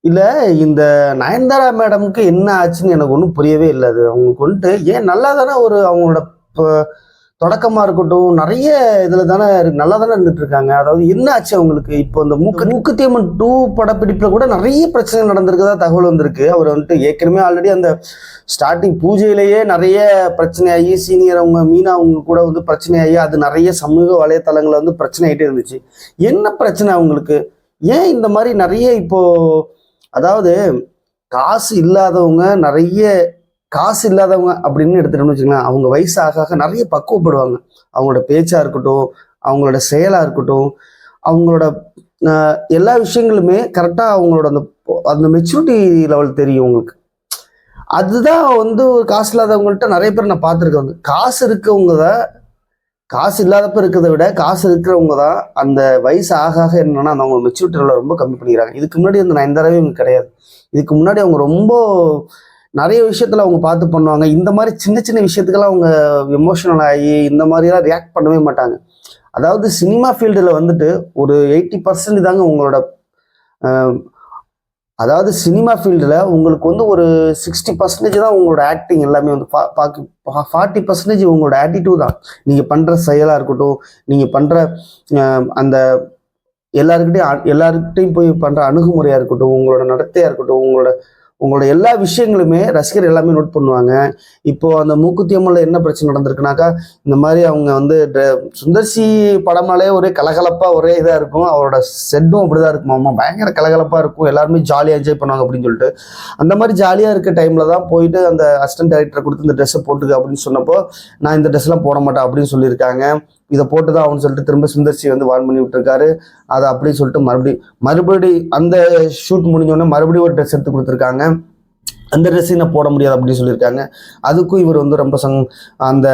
இல்ல இந்த நயன்தாரா மேடம்க்கு என்ன ஆச்சுன்னு எனக்கு ஒன்றும் புரியவே இல்லை. அது அவங்களுக்கு வந்துட்டு ஏன் நல்லா தானே ஒரு அவங்களோட ப- தொடக்கமா இருக்கட்டும் நிறைய இதுல தானே நல்லா தானே இருந்துட்டு இருக்காங்க. அதாவது என்ன ஆச்சு அவங்களுக்கு? இப்போ இந்த மூக்கு மூக்குத்தியம்மன் டூ படப்பிடிப்புல கூட நிறைய பிரச்சனை நடந்திருக்கதா தகவல் வந்திருக்கு. அவர் வந்துட்டு ஏற்கனவே ஆல்ரெடி அந்த ஸ்டார்டிங் பூஜையிலேயே நிறைய பிரச்சனையாகி சீனியர் அவங்க மீனா அவங்க கூட வந்து பிரச்சனையாகி அது நிறைய சமூக வலைத்தளங்கள்ல வந்து பிரச்சனை ஆகிட்டே இருந்துச்சு. என்ன பிரச்சனை அவங்களுக்கு? ஏன் இந்த மாதிரி நிறைய இப்போ அதாவது காசு இல்லாதவங்க நிறைய காசு இல்லாதவங்க அப்படின்னு எடுத்துட்டோம்னு வச்சுக்கலாம் அவங்க வயசு ஆக ஆக நிறைய பக்குவப்படுவாங்க. அவங்களோட பேச்சாக இருக்கட்டும் அவங்களோட செயலாக இருக்கட்டும் அவங்களோட எல்லா விஷயங்களுமே கரெக்டாக அவங்களோட அந்த அந்த மெச்சூரிட்டி லெவல் தெரியும் உங்களுக்கு. அதுதான் வந்து ஒரு காசு இல்லாதவங்கள்ட்ட நிறைய பேர் நான் பார்த்துருக்கேன். காசு இருக்கவங்க தான் காசு இல்லாதப்ப இருக்கிறத விட காசு இருக்கிறவங்க தான் அந்த வயசு ஆக ஆக என்னன்னா அந்த அவங்க மெச்சூரிட்டியில் ரொம்ப கம்மி பண்ணிக்கிறாங்க. இதுக்கு முன்னாடி அந்த நயன்தாராவே இவங்க கிடையாது. இதுக்கு முன்னாடி அவங்க ரொம்ப நிறைய விஷயத்துல அவங்க பார்த்து பண்ணுவாங்க. இந்த மாதிரி சின்ன சின்ன விஷயத்துக்கெல்லாம் அவங்க எமோஷனல் ஆகி இந்த மாதிரிலாம் ரியாக்ட் பண்ணவே மாட்டாங்க. அதாவது சினிமா ஃபீல்டில் வந்துட்டு ஒரு எயிட்டி பர்சன்ட் தாங்க உங்களோட அதாவது சினிமா ஃபீல்டில் உங்களுக்கு வந்து ஒரு சிக்ஸ்டி பர்சன்டேஜ் தான் உங்களோட ஆக்டிங் எல்லாமே வந்து பாக்கி ஃபார்ட்டி பர்சன்டேஜ் உங்களோட ஆட்டிடியூட் தான். நீங்கள் பண்ணுற செயலாக இருக்கட்டும் நீங்கள் பண்ணுற அந்த எல்லாருக்கிட்டையும் எல்லாருக்கிட்டையும் போய் பண்ணுற அணுகுமுறையாக இருக்கட்டும் உங்களோட நடத்தையாக இருக்கட்டும் உங்களோட உங்களோட எல்லா விஷயங்களுமே ரசிகர் எல்லாமே நோட் பண்ணுவாங்க. இப்போ அந்த மூக்குத்தி என்ன பிரச்சனை நடந்திருக்குனாக்கா இந்த மாதிரி அவங்க வந்து சுந்தர்சி படம்னாலே ஒரே கலகலப்பாக ஒரே இதாக இருக்கும். அவரோட செட்டும் அப்படிதான் இருக்குமாமா பயங்கர கலகலப்பாக இருக்கும். எல்லாருமே ஜாலியாக என்ஜாய் பண்ணுவாங்க அப்படின்னு சொல்லிட்டு. அந்த மாதிரி ஜாலியாக இருக்க டைமில் தான் போயிட்டு அந்த அசிஸ்டன்ட் டைரக்டரை கொடுத்து இந்த ட்ரெஸ்ஸை போட்டுக்க அப்படின்னு சொன்னப்போ நான் இந்த ட்ரெஸ்லாம் போட மாட்டேன் அப்படின்னு சொல்லியிருக்காங்க. இதை போட்டு தான் அவனு சொல்லிட்டு திரும்ப சுந்தர்சி வந்து வார்ன் பண்ணி விட்டுருக்காரு. அதை அப்படி சொல்லிட்டு மறுபடியும் மறுபடி அந்த ஷூட் முடிஞ்சோடனே மறுபடியும் ஒரு ட்ரெஸ் எடுத்து கொடுத்துருக்காங்க. அந்த ட்ரெஸ்ஸையும் நான் போட முடியாது அப்படின்னு சொல்லியிருக்காங்க. அதுக்கும் இவர் வந்து ரொம்ப சங் அந்த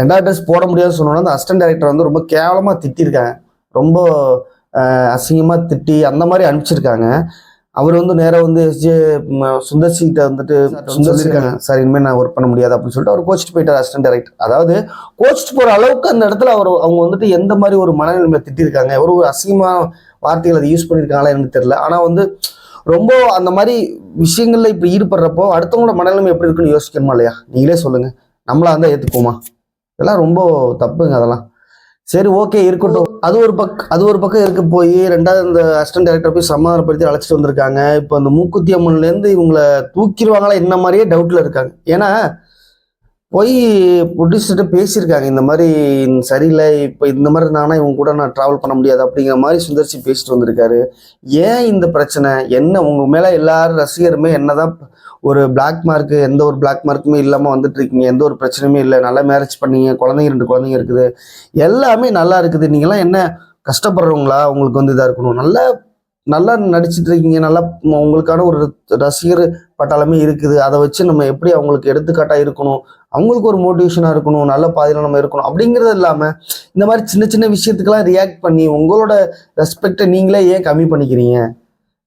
ரெண்டாவது ட்ரெஸ் போட முடியாதுன்னு சொன்னோன்னா அந்த அசிஸ்டன்ட் டைரக்டர் வந்து ரொம்ப கேவலமாக திட்டிருக்காங்க ரொம்ப அசிங்கமாக திட்டி அந்த மாதிரி அனுப்பிச்சிருக்காங்க. அவர் வந்து நேராக வந்து எஸ்ஜே சுந்தர்சி கிட்ட வந்துட்டு சொல்லியிருக்காங்க சார் இனிமேல் நான் ஒர்க் பண்ண முடியாது அப்படின்னு சொல்லிட்டு அவர் கோச்சிட்டு போயிட்டார் அசிஸ்டன்ட் டைரக்டர் அதாவது கோச்சிட்டு போகிற அளவுக்கு அந்த இடத்துல அவர் அவங்க வந்துட்டு எந்த மாதிரி ஒரு மனநிலைமை திட்டிருக்காங்க? ஒரு ஒரு அசிங்கமாக வார்த்தைகள் அதை யூஸ் பண்ணியிருக்காங்களா எனக்கு தெரியல. ஆனால் வந்து ரொம்ப அந்த மாதிரி விஷயங்கள்ல இப்போ ஈடுபடுறப்போ அடுத்தவங்களோட மனநிலைமை எப்படி இருக்குன்னு யோசிக்கணுமா இல்லையா? நீங்களே சொல்லுங்க. நம்மளா இருந்தால் ஏற்றுக்குவோமா இதெல்லாம் ரொம்ப தப்புங்க அதெல்லாம். சரி ஓகே இருக்கட்டும். அது ஒரு பக் அது ஒரு பக்கம் இருக்க. போய் ரெண்டாவது இந்த அசிஸ்டன்ட் டைரக்டர் போய் சமாதானப்படுத்தி அழைச்சிட்டு வந்திருக்காங்க. இப்போ அந்த மூக்குத்தி அம்மன்லேருந்து இவங்களை தூக்கிடுவாங்களா என்ன மாதிரியே டவுட்ல இருக்காங்க. ஏன்னா போய் ப்ரொடியூசர்கிட்ட பேசியிருக்காங்க இந்த மாதிரி சரியில்லை இப்போ இந்த மாதிரி இருந்தாங்கன்னா இவங்க கூட நான் ட்ராவல் பண்ண முடியாது அப்படிங்கிற மாதிரி சுந்தர்சி பேசிட்டு வந்திருக்காரு. ஏன் இந்த பிரச்சனை? என்ன உங்க மேல எல்லாரும் ரசிகருமே என்னதான் ஒரு பிளாக் மார்க்கு எந்த ஒரு பிளாக் மார்க்குமே இல்லாமல் வந்துட்டு இருக்கீங்க எந்த ஒரு பிரச்சனையுமே இல்லை நல்லா மேரேஜ் பண்ணீங்க குழந்தைங்க ரெண்டு குழந்தைங்க இருக்குது எல்லாமே நல்லா இருக்குது. நீங்களாம் என்ன கஷ்டப்படுறவங்களா? உங்களுக்கு வந்து இதாக இருக்கணும். நல்லா நல்லா நடிச்சிட்டு இருக்கீங்க நல்லா உங்களுக்கான ஒரு ரசிகர் பட்டாளமே இருக்குது. அதை வச்சு நம்ம எப்படி அவங்களுக்கு எடுத்துக்காட்டாக இருக்கணும்? அவங்களுக்கு ஒரு மோட்டிவேஷனாக இருக்கணும் நல்ல பாதையில் நம்ம இருக்கணும் அப்படிங்கிறது இல்லாமல் இந்த மாதிரி சின்ன சின்ன விஷயத்துக்கெல்லாம் ரியாக்ட் பண்ணி உங்களோட ரெஸ்பெக்டை நீங்களே ஏன் கம்மி பண்ணிக்கிறீங்க?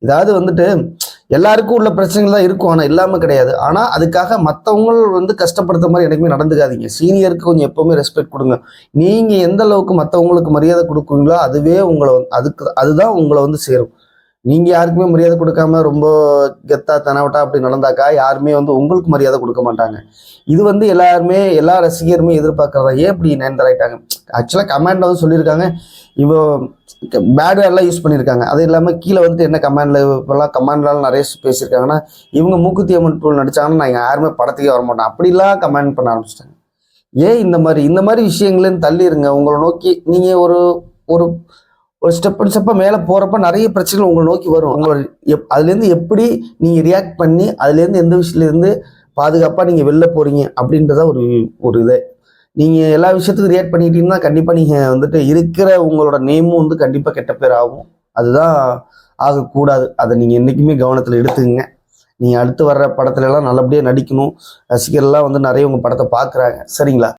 இதாவது வந்துட்டு எல்லாருக்கும் உள்ள பிரச்சனைகள் தான் இருக்கும் ஆனால் இல்லாமல் கிடையாது. ஆனால் அதுக்காக மற்றவங்கள் வந்து கஷ்டப்படுத்த மாதிரி எனக்குமே நடந்துக்காதீங்க. சீனியருக்கு கொஞ்சம் எப்போவுமே ரெஸ்பெக்ட் கொடுங்க. நீங்கள் எந்த அளவுக்கு மற்றவங்களுக்கு மரியாதை கொடுக்குறீங்களோ அதுவே உங்களை வந்து- அதுக்கு அதுதான் உங்களை வந்து சேரும். நீங்கள் யாருக்குமே மரியாதை கொடுக்காம ரொம்ப கெத்தா தனவட்டா அப்படி நடந்தாக்கா யாருமே வந்து உங்களுக்கு மரியாதை கொடுக்க மாட்டாங்க. இது வந்து எல்லாருமே எல்லா ரசிகருமே எதிர்பார்க்கறதா? ஏன் இப்படி நேர்ந்தராயிட்டாங்க? ஆக்சுவலாக கமெண்ட்ல வந்து சொல்லியிருக்காங்க. இவ பேட் வேர்ட்லாம் யூஸ் பண்ணியிருக்காங்க. அது இல்லாமல் கீழே வந்துட்டு என்ன கமெண்ட்ல இப்போல்லாம் கமாண்ட்லாம் நிறைய பேசியிருக்காங்கன்னா இவங்க மூக்குத்தி அம்மன் டூல் நடிச்சாங்கன்னா நான் யாருமே படத்துக்கே வர மாட்டேன். அப்படிலாம் கமெண்ட் பண்ண ஆரம்பிச்சிட்டாங்க. ஏன் இந்த மாதிரி இந்த மாதிரி விஷயங்களையும் தள்ளிடுங்க உங்களை நோக்கி நீங்கள் ஒரு ஒரு ஒரு ஸ்டெப் அண்ட் ஸ்டெப்பாக மேலே போகிறப்ப நிறைய பிரச்சனைகள் உங்களை நோக்கி வரும். உங்களோட எப் அதுலேருந்து எப்படி நீங்கள் ரியாக்ட் பண்ணி அதுலேருந்து எந்த விஷயத்துலேருந்து பாதுகாப்பாக நீங்கள் வெளில போகிறீங்க அப்படின்றத ஒரு ஒரு இது. நீங்கள் எல்லா விஷயத்துக்கும் ரியாக்ட் பண்ணிக்கிட்டீங்கன்னா கண்டிப்பாக நீங்கள் வந்துட்டு இருக்கிற உங்களோட நேமும் வந்து கண்டிப்பாக கெட்ட பேர் ஆகும். அதுதான் ஆகக்கூடாது. அதை நீங்கள் என்றைக்குமே கவனத்தில் எடுத்துக்கங்க. நீங்கள் அடுத்து வர்ற படத்துலலாம் நல்லபடியாக நடிக்கணும். ரசிகர்லாம் வந்து நிறைய உங்கள் படத்தை பார்க்குறாங்க சரிங்களா?